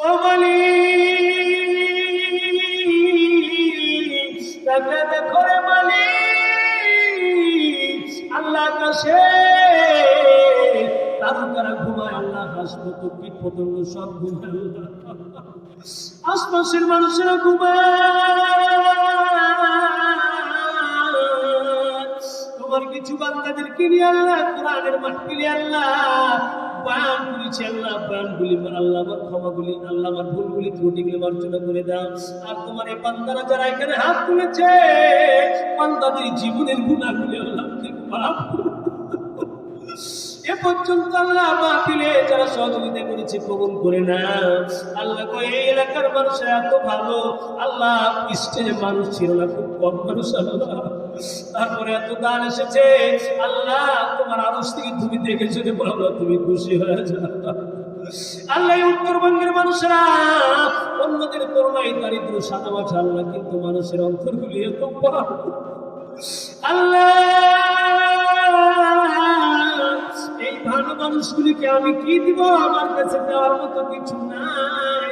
মালিক তাকে দেখো রে মালিক আল্লাহ কাছে তারকারা ঘুমায়, আল্লাহ হাসপাতাল কীট পতঙ্গ সব ঘুমায়। আশপাশের মানুষেরা ঘুমায় তোমার কিছু বান্দাদেরকে নিয়ে আল্লাহ, কোরআনের মাহফিলে আল্লাহ বান করেছি আল্লাহ বয়ানগুলি আল্লাহ আমার ক্ষমাগুলি, আল্লাহ আমার ভুলগুলি ত্রুটিগুলি মার্জনা করে দাও আর তোমার এই বান্দারা যারা এখানে হাত তুলেছে, বান্দাদের জীবনের গুণাগুলি আল্লাহ মাফ। এ পর্যন্ত আল্লাহ মাহফিলে যারা সহযোগিতা করেছে কবুল করে না আল্লাহ এই এলাকার মানুষ এত ভালো। আল্লাহ স্টেজে মানুষ ছিল না, খুব কম মানুষ আল্লাহ। তারপরে এত দান এসেছে, আল্লাহ, তোমার আরস থেকে তুমি দেখেছ যে বাবা তুমি খুশি হয়ে যাও। আল্লাহ উত্তরবঙ্গের মানুষেরা অন্যদের করোনায় দারিদ্র সাদা মাছ আল্লাহ কিন্তু মানুষের অন্তরগুলি এত বড়। আল্লাহ! এই ভালো মানুষগুলিকে আমি কি দিব? আমার কাছে দেওয়ার মতো কিছু নাই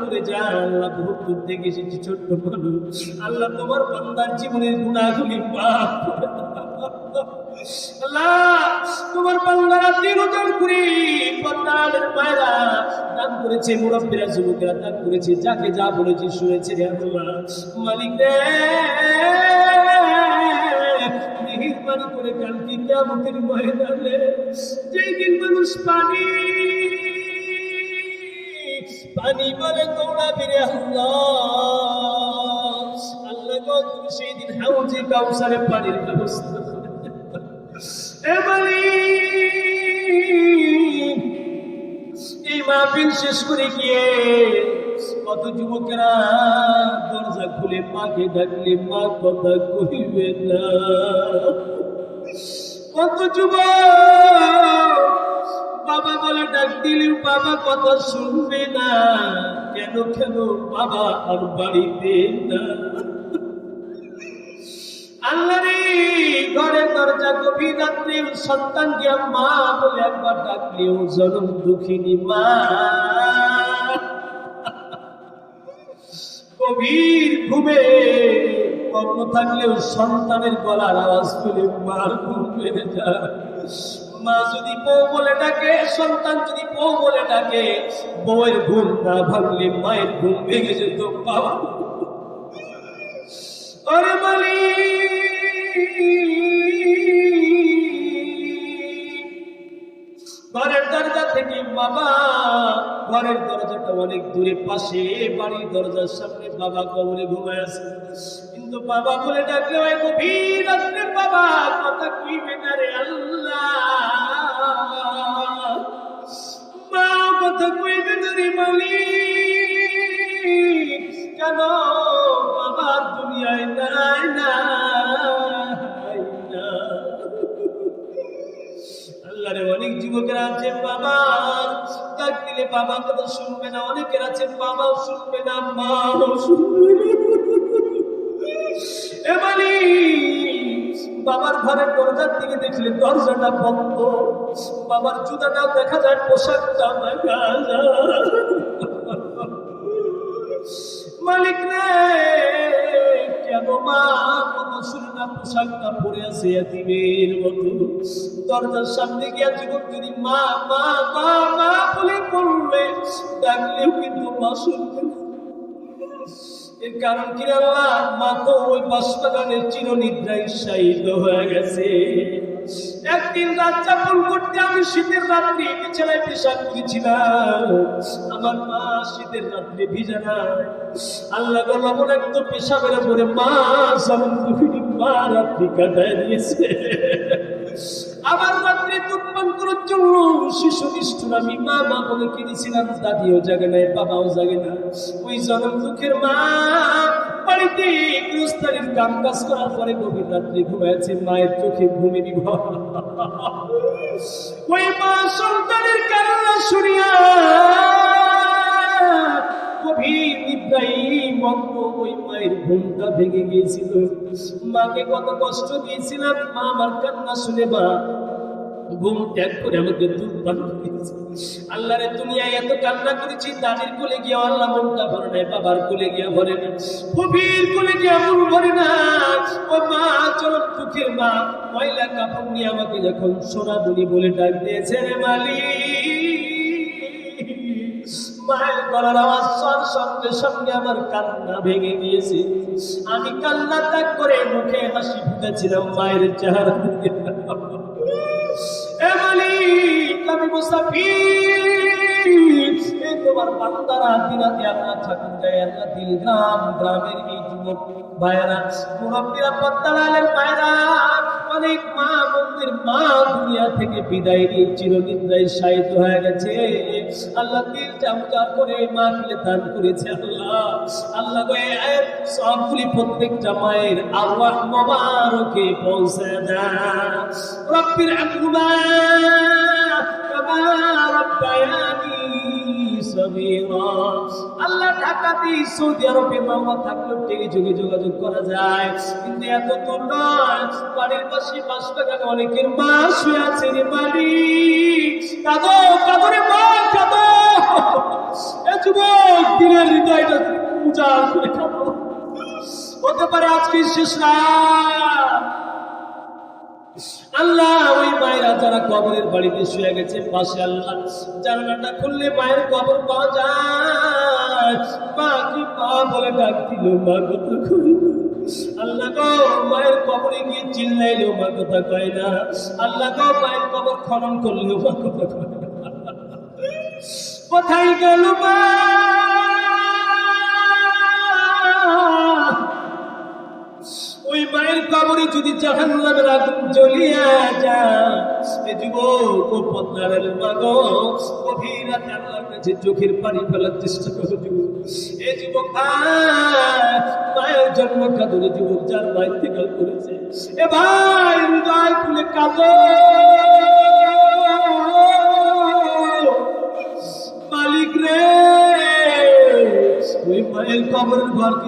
করে যা, আল্লাহ তোমার বান্দার তোমার করেছে, মুরব্বীরা, যুবকেরা দান করেছে, যাকে যা বলেছে শুনেছে রে মালিক মেহেরবানি করে কালকে কিয়ামতের ময়দানে, যেই দিন মানুষ পানি পানি বলে দৌড়াবি রে আল্লাহ আল্লাহ গো, তুমি সেই দিন হাউজে কাউসারে পানির ব্যবস্থা এই মাহফিল শেষ করে গিয়ে কত যুবকেরা দরজা খুলে, মাকে ডাকলে মা কথা কহিবে না। কত যুবক? বাবা বলে ডাক দিলেও বাবা কথা শুনবে না। কেন কেন? বাবা আর বাড়িতে না। আল্লাহ রে, ঘরে দরজা গভীর রাত্রে সন্তানকে মা বলে একবার ডাকলেও জনম দুঃখিনী মা। গভীর ঘুমে কর্ম থাকলেও সন্তানের গলার আওয়াজ পেলে মার ঘুম বেড়ে যায়। মা যদি বউ বলে ডাকে, সন্তান যদি বউ বলে ডাকে, বউয়ের ঘুম না ভাঙলে মায়ের ঘুম ভেঙে যেত, বাবা। ওরে মালিক! ঘরের দরজা থেকে বাবা, ঘরের দরজাটা অনেক দূরে, পাশে বাড়ির দরজার সামনে বাবা কবরে ঘুমায় আছে। কিন্তু বাবা বলে ডাকলে ওই গভীর রাত্রে বাবা, কথা কইবে না রে আল্লাহ? মা কথা কইবে না রে কেন বাবা দুনিয়ায় নাই না আল্লাহরে অনেক যুবকেরা আছে বাবা। ডাক দিলে বাবা কথা শুনবে না, অনেকের আছে বাবাও শুনবে না, মাও শুনবে না। বাবার ঘরের দরজার দিকে দেখলে দরজাটা বন্ধ বাবার জুতাটাও দেখা যায় পোশাকটাও দেখা যায় মালিক রে, কেন মা কথা শুনে না পোশাকটা পরে আছে এতিমের মতো দরজার সামনে গিয়া যুবক যদি মা মা মা বলে পড়বে ডাকলেও কিন্তু মা। এর কারণ কি আল্লাহ? মা ওই বাসবাগানের চিরনিদ্রায় শায়িত হয়ে গেছে। একদিন রাত যাপন করতে আমি শীতের রাত্রে বিছানায় পেশাব করেছিলাম আমার মা শীতের রাত্রে ভিজা না আল্লাহ লবণ একদম পেশাবের পরে মা যেমন দুঃখিনী মা রাত্রি কাটায় দিয়েছে। আবার মাত্রে করার জন্য শিশু নিষ্ঠুর আমি মা মা বলে কিনেছিলাম, দাদিও জাগে নাই, বাবাও জাগে না। ওই জনম দুঃখের মা বাড়িতে গৃহস্থালির কাম কাজ করার পরে গভীর রাত্রে ঘুমাইছে মায়ের চোখে ঘুমে নিভ ওই মা সন্তানের কান্না শুনিয়া মগ্ন ওই মায়ের ঘুমটা ভেঙে গিয়েছিল। মাকে কত কষ্ট দিয়েছিলাম। মা আমার কান্না শুনে মা ঘুম ত্যাগ করে আমাকে এত কান্না করেছি, দাদির কোলে গিয়ে আল্লাহ মনটা ভরে নাই, বাবার কোলে গিয়ে ভরে না কবির কোলে গিয়ে মন ভরে না ও মা, চরম দুঃখের মা, ময়লা কাপড় নিয়ে আমাকে যখন সোনা বলি বলে ডাক দিয়েছে মালিক। মায়ের গলার আওয়াজ শোনার সঙ্গে সঙ্গে আমার কান্না ভেঙে গিয়েছে। আমি কান্না ত্যাগ করে মুখে হাসি ফুটেছিলাম, মায়ের চেহারা আমি মুসাফির। তোমার বান্দারা দিনাতে আল্লাহ ঠাকুর গায়ে আল্লাহ দিল গ্রাম গ্রামের এই যুবক, ভাইয়েরা, মুরব্বীরা, পদ্মালালের মায়েরা। অনেক মা মন্দির মা দুনিয়া থেকে বিদায় নিয়ে চিরনিদ্রায় শায়িত হয়ে গেছে। আল্লাহ দিল চামচার করে মা ফিলে দান করেছে আল্লাহ। আল্লাহ সবগুলি প্রত্যেকটা মায়ের আল্লাহ মোবারকে পৌঁছে দেয়। রব্বির আকুবা রব্বায়ানি আল্লাহ ঢাকাতে সৌদি আরবে মামা থাকলেও টেলিযোগে যোগাযোগ করা যায়। কিন্তু এত দূর নয়, বাড়ির পাশে পাঁচ টাকা অনেকের মা শুয়ে আছে রে মালিক কাঁদো কাঁদো মা, কাঁদো। যুবক দিনের হৃদয়টা উজাড় করে কাঁদো। হতে পারে আজকে শেষ রাত। আল্লাহ, ওই মায়েরা যারা কবরের বাড়িতে শুয়ে গেছে, পাশে আল্লাহ, জানালাটা খুললে মায়ের কবর পাওয়া যায়। মা কি বলে ডাক দিল মা কথা কই আল্লাহ গো, মায়ের কবরে গিয়ে চিল্লাইলেও মা কথা কয় না। আল্লাহ গো, মায়ের কবর খনন করলেও মা কথা কয় কোথায় গেল মা? মায়ের কবরে যদি জাহান নামের আগুন জ্বলিয়া যায় যুবক ও পদ্মারের মাগো গভীর রাতে আল্লাহর কাছে চোখের পানি ফেলার চেষ্টা করো যুবক। এ যুবক মায়ের জন্ম যুবক, যার মায়ের থেকে করেছে এ ভাই, হৃদয় খুলে কাঁদো। মালিক রে, ওই মায়ের কবরের ঘরকে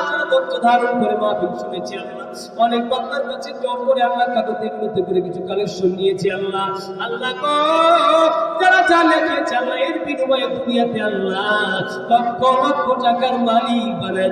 ধারণ করে মাহফিল শুনেছি আল্লাহ। অনেক বান্দার কাছে জোর করে আল্লাহ কাগজে বিরুদ্ধে করে কিছু কালেকশন নিয়েছি আল্লাহ। আল্লাহ যারা যা আল্লাহ এর বিনিময়ে দুনিয়াতে আল্লাহ লক্ষ লক্ষ টাকার মালিক বানায়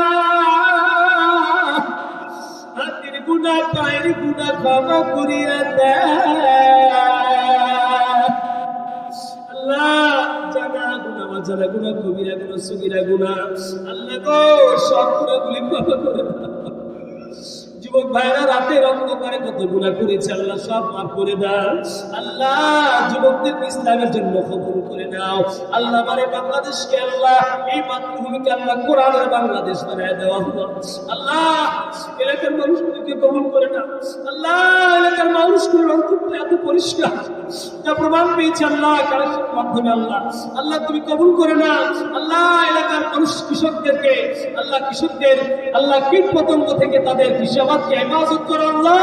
গুণা, পায়ের গুণা ক্ষমা করিয়া দেয়। আল্লাহ গুণা গুণা, কবিরা গুণা, সুগিরা গুণা। আল্লাহ গো, সব গুণাগুলি ক্ষমা করে যুবক ভাইরা কত গুণা করেছে আল্লাহ, সব মাফ করে দাও। আল্লাহ, যুবকদের ইসলামের জন্য কবুল করে নাও। আল্লাহ মানে বাংলাদেশকে, আল্লাহ, এই মাতৃভূমিকে আল্লাহ কোরআনের বাংলাদেশ বানায় দেওয়া হলো আল্লাহ কবুল করে নাও আল্লাহ, এলাকার মানুষগুলোর অন্তরটা এত পরিষ্কার, যা প্রমাণ পেয়েছে আল্লাহ মাধ্যমে আল্লাহ। আল্লাহ, তুমি কবুল করে না। আল্লাহ, এলাকার মানুষ, কৃষকদেরকে, আল্লাহ, কৃষকদের, আল্লাহ কীট পতঙ্গ থেকে তাদের কৃষাবাদকে হেফাজত করো আল্লাহ।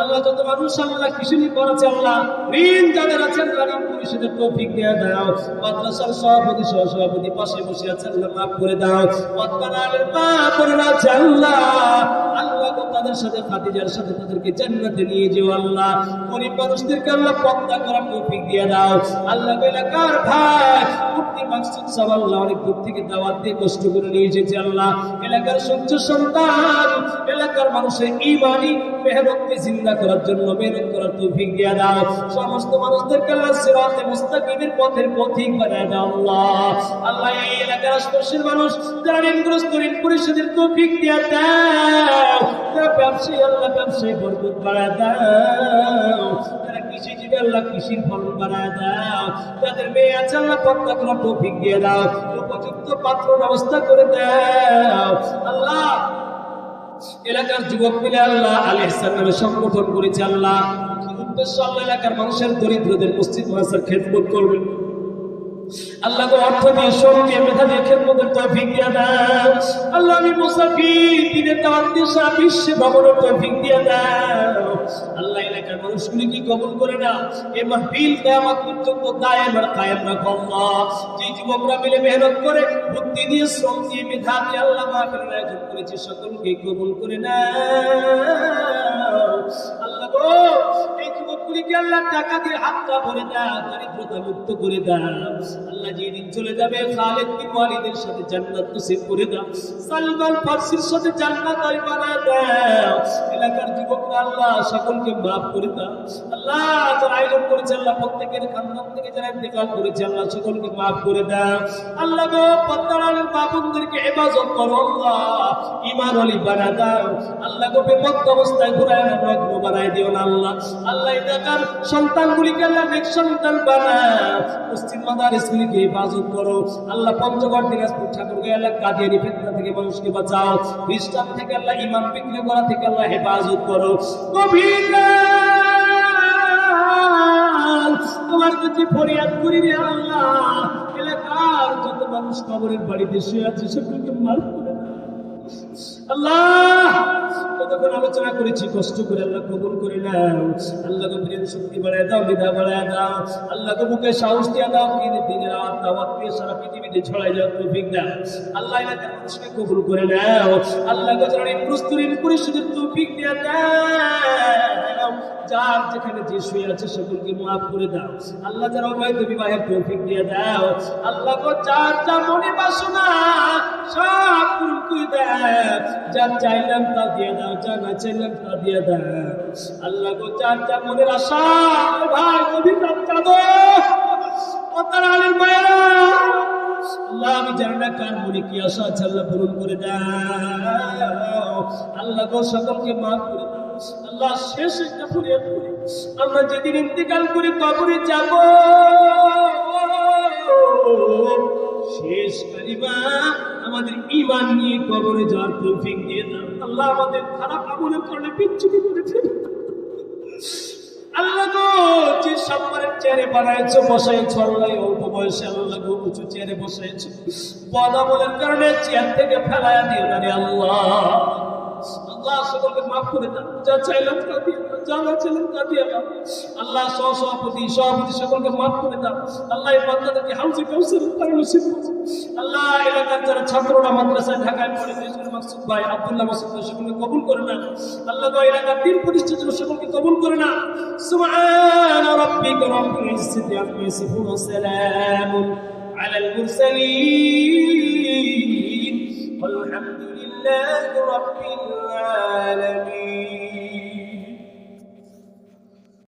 আল্লাহ যত মানুষ আল্লাহ, কৃষি আছে আল্লাহ, ঋণ যাদের আছেন সভাপতি পাশে বসে আছে আল্লাহ, মাফ করে দাও। পদ্মানালের এলাকার মানুষের ইমানি মেহনতকে জিন্দা করার জন্য মেহনত করার তৌফিক দাও। সমস্ত মানুষদেরকে আল্লাহ মুস্তাকিমের পথের পথিক বানায় দাও আল্লাহ। আল্লাহ, এই এলাকার মানুষ, যারা পরিশোধের তৌফিক দিয়ে দাও। ব্যবসায়ী, আল্লাহ বরকত বাড়ায় দাও। যারা কৃষিজীবী, আল্লাহ কৃষির বাড়ায় দাও। যাদের মেয়ে আছে, আল্লাহ তৌফিক দিয়ে দাও। উপযুক্ত পাত্র ব্যবস্থা করে দাও। আল্লাহ, এলাকার যুবক মিলে আল্লাহ আল ইহসান নামে সংগঠন করেছে আল্লাহ। উদ্দেশ্য আল্লাহ এলাকার মানুষের দরিদ্রদের মসজিদ মাসার খেদমত করবেন আল্লাহ অর্থ দিয়ে, শরীর দিয়ে, মেধা দিয়ে খেদমতের তৌফিক দিয়ে দাও। আল্লাহ আমি মুসাফির দাওয়াত দিয়ে সারা বিশ্বে ভ্রমণের তৌফিক দিয়ে দাও। আল্লাহ এলাকার মানুষগুলি কি কবুল করে না এ মাহফিল কিয়ামত পর্যন্ত দায়েম আর কায়েম রাখো আল্লাহ। যে যুবকরা মিলে মেহনত করে, বুদ্ধি দিয়ে, শ্রম দিয়ে, মেধা দিয়ে আল্লাহ মাহফিলের আয়োজন করেছে সকলকে কবুল করে না আল্লাহ যুবকগুলিকে আল্লাহ টাকা দিয়ে হাতটা ভরে দাও দারিদ্রতা মুক্ত করে দাও। আল্লাহ যেদিন চলে যাবে খালেদ বিন ওয়ালিদের সাথে জান্নাত নসিব করে দাও। সালমান ফার্সির সাথে জান্নাত আই বানায় দাও। এলাকার যুবকরা আল্লাহ সকলকে মাফ করে দাও। আল্লাহ যারা আয়োজন করেছে, আল্লাহ প্রত্যেকের খানদান থেকে যারা ইন্তেকাল করেছে, আল্লাহ সকলকে মাফ করে দাও। আল্লাহ গো, পদ্মার আলের বাবুদেরকে হেফাজত করো, আল্লাহ। ইমান অলি বানা দাও। আল্লাহ গো বেপত্ত অবস্থায় ঘুরায় না নগ্ন বানায় দিও না, আল্লাহ। আল্লাহ এলাকার সন্তানগুলিকে আল্লাহ নেক সন্তান বানাও পশ্চিম মাদারিসগুলিকে হেফাজত করো। আল্লাহ পঞ্চগড় দিনাজপুর ঠাকুরগাঁও এলাকা কাদিয়ানি ফেতনা থেকে মানুষকে বাঁচাও। খ্রিস্টান থেকে আল্লাহ ইমান বিক্রি করা থেকে আল্লাহ হেফাজত করো। তোমার কাছে ফরিয়াদ করি রে আল্লাহ। এলাকার যত মানুষ কবরের বাড়িতে শুয়ে আছে মাফ করে আল্লাহ! কতক্ষণ আলোচনা করেছি, কষ্ট করে আল্লাহ কবুল করে নাও। আল্লাহ গভীর শক্তি বাড়ায় দাও বিধা বাড়ায় দাও। আল্লাহ বুকে সাহস দিয়ে দাও, দিনে দিন রাত দাওয়াত দিয়ে সারা পৃথিবীতে ছড়াই যাও তৌফিক দাও। আল্লাহ মানুষকে কবুল করে নাও। আল্লাহ গজরানি প্রস্তুতির পরিশুদ্ধের তৌফিক দিয়ে দাও যার যেখানে যে শুয়ে আছে সকলকে মাফ করে দাও। আল্লাহ যারা অবৈধ বিবাহের তৌফিক দিয়ে দাও, আল্লাহ গো যার যা মনে বাসনা, সব পূরণ করে দাও। যা চাইলাম তা দিয়ে দাও যা না চাইলাম তা দিয়ে দাও। আল্লাহ গো যার যা মনের আশা, ভাই আলের মায়েরা আল্লাহ আমি জানি না কার মনে কি আশা আছে, আল্লাহ পূরণ করে দাও। আল্লাহ গো সকলকে মাফ করে দাও। আল্লাহ শেষ একটা আমরা যেদিন ইন্তেকাল করে, কবরে যাব। শেষ কালিমা আমাদের ইমান নিয়ে কবরে যাওয়ার তৌফিক দিয়ে দাও। আল্লাহ আমাদের খারাপ আমলের কারণে বিচ্ছুতি করে আল্লাহ গো, যে সম্মানের চেয়ারে বানাইছো, বসাইছো আল্লাহ অল্প বয়সে আল্লাহ গো, উঁচু চেয়ারে বসাইছো। বদামলের কারণে চেয়ার থেকে ফেলায় দিও আল্লাহ। আল্লাহ সকলকে মাফ করে দাও যা চাইলাম তা দিয়ে দাও যা না চাইলাম তা দিয়ে দাও আল্লাহ সহ সভাপতি সভাপতি সকলকে মাফ করে দাও আল্লাহ এই বান্দাদেরকে হাউসে কাউসের পারে নসিব করো। আল্লাহ এলাকার যারা ছাত্ররা মাদ্রাসায় ঢাকায় পড়ে মেজর মাকসুদ ভাই আব্দুল্লাহ মাসুদ ভাই সকলকে কবুল করে না আল্লাহ গো এলাকার দিন প্রতিষ্ঠার জন্য সকলকে কবুল করে না সুবহান রাব্বিকা রাব্বিল ইজ্জতি আম্মা ইয়াসিফুন ওয়া সালামুন আলাল মুরসালিন والحمد لله رب العالمين.